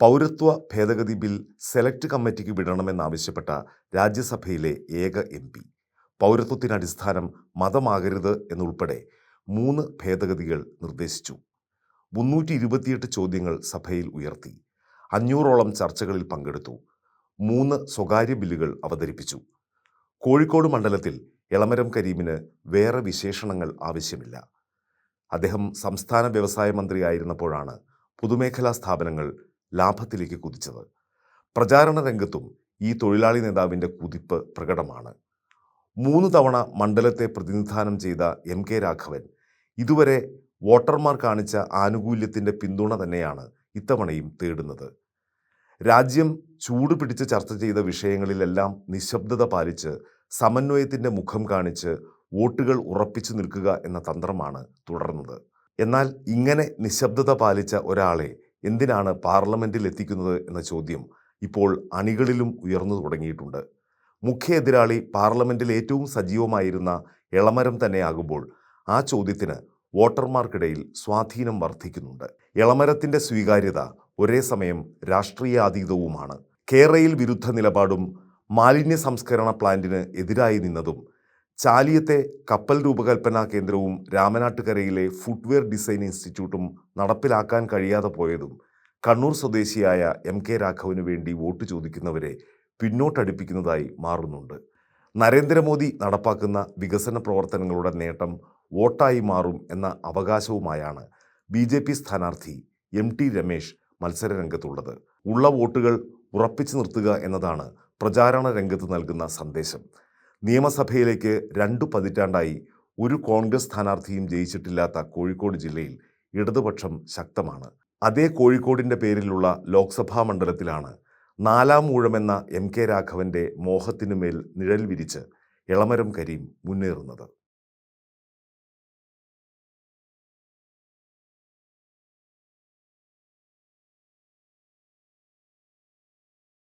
പൗരത്വ ഭേദഗതി bill select കമ്മിറ്റിക്ക് വിടണമെന്നാവശ്യപ്പെട്ട രാജ്യസഭയിലെ ഏക എം പി. പൗരത്വത്തിന് അടിസ്ഥാനം മതമാകരുത് എന്നുൾപ്പെടെ മൂന്ന് ഭേദഗതികൾ നിർദ്ദേശിച്ചു. മുന്നൂറ്റി ഇരുപത്തിയെട്ട് ചോദ്യങ്ങൾ സഭയിൽ ഉയർത്തി. അഞ്ഞൂറോളം ചർച്ചകളിൽ പങ്കെടുത്തു. മൂന്ന് സ്വകാര്യ ബില്ലുകൾ അവതരിപ്പിച്ചു. കോഴിക്കോട് മണ്ഡലത്തിൽ എളമരം കരീമിന് വേറെ വിശേഷണങ്ങൾ ആവശ്യമില്ല. അദ്ദേഹം സംസ്ഥാന വ്യവസായ മന്ത്രിയായിരുന്നപ്പോഴാണ് പൊതുമേഖലാ സ്ഥാപനങ്ങൾ ലാഭത്തിലേക്ക് കുതിച്ചത്. പ്രചാരണ രംഗത്തും ഈ തൊഴിലാളി നേതാവിന്റെ കുതിപ്പ് പ്രകടമാണ്. മൂന്ന് തവണ മണ്ഡലത്തെ പ്രതിനിധാനം ചെയ്ത എം കെ രാഘവൻ ഇതുവരെ വോട്ടർമാർ കാണിച്ച ആനുകൂല്യത്തിന്റെ പിന്തുണ തന്നെയാണ് ഇത്തവണയും തേടുന്നത്. രാജ്യം ചൂട് പിടിച്ച് ചർച്ച ചെയ്ത വിഷയങ്ങളിലെല്ലാം നിശബ്ദത പാലിച്ച് സമന്വയത്തിന്റെ മുഖം കാണിച്ച് വോട്ടുകൾ ഉറപ്പിച്ചു നിൽക്കുക എന്ന തന്ത്രമാണ് തുടർന്നത്. എന്നാൽ ഇങ്ങനെ നിശബ്ദത പാലിച്ച ഒരാളെ എന്തിനാണ് പാർലമെന്റിൽ എത്തിക്കുന്നത് എന്ന ചോദ്യം ഇപ്പോൾ അണികളിലും ഉയർന്നു തുടങ്ങിയിട്ടുണ്ട്. മുഖ്യ എതിരാളി പാർലമെന്റിൽ ഏറ്റവും സജീവമായിരുന്ന എളമരം തന്നെയാകുമ്പോൾ ആ ചോദ്യത്തിന് വോട്ടർമാർക്കിടയിൽ സ്വാധീനം വർദ്ധിക്കുന്നുണ്ട്. എളമരത്തിന്റെ സ്വീകാര്യത ഒരേ സമയം രാഷ്ട്രീയാതീതവുമാണ് കേരയിൽ വിരുദ്ധ നിലപാടും മാലിന്യ സംസ്കരണ പ്ലാന്റിന് എതിരായി നിന്നതും ചാലിയത്തെ കപ്പൽ രൂപകൽപ്പന കേന്ദ്രവും രാമനാട്ടുകരയിലെ ഫുട്വെയർ ഡിസൈൻ ഇൻസ്റ്റിറ്റ്യൂട്ടും നടപ്പിലാക്കാൻ കഴിയാതെ പോയതും കണ്ണൂർ സ്വദേശിയായ എം കെ രാഘവന് വേണ്ടി വോട്ട് ചോദിക്കുന്നവരെ പിന്നോട്ടടുപ്പിക്കുന്നതായി മാറുന്നുണ്ട്. നരേന്ദ്രമോദി നടപ്പാക്കുന്ന വികസന പ്രവർത്തനങ്ങളുടെ നേട്ടം വോട്ടായി മാറും എന്ന അവകാശവുമായാണ് ബി ജെ പി സ്ഥാനാർത്ഥി എം ടി രമേശ് മത്സരരംഗത്തുള്ളത്. ഉള്ള വോട്ടുകൾ ഉറപ്പിച്ചു നിർത്തുക എന്നതാണ് പ്രചാരണ രംഗത്ത് നൽകുന്ന സന്ദേശം. നിയമസഭയിലേക്ക് രണ്ടു പതിറ്റാണ്ടായി ഒരു കോൺഗ്രസ് സ്ഥാനാർത്ഥിയും ജയിച്ചിട്ടില്ലാത്ത കോഴിക്കോട് ജില്ലയിൽ ഇടതുപക്ഷം ശക്തമാണ്. അതേ കോഴിക്കോടിന്റെ പേരിലുള്ള ലോക്സഭാ മണ്ഡലത്തിലാണ് നാലാം ഊഴമെന്ന എം കെ രാഘവന്റെ മോഹത്തിനുമേൽ നിഴൽ വിരിച്ച് ഇളമരം കരീം മുന്നേറുന്നത്.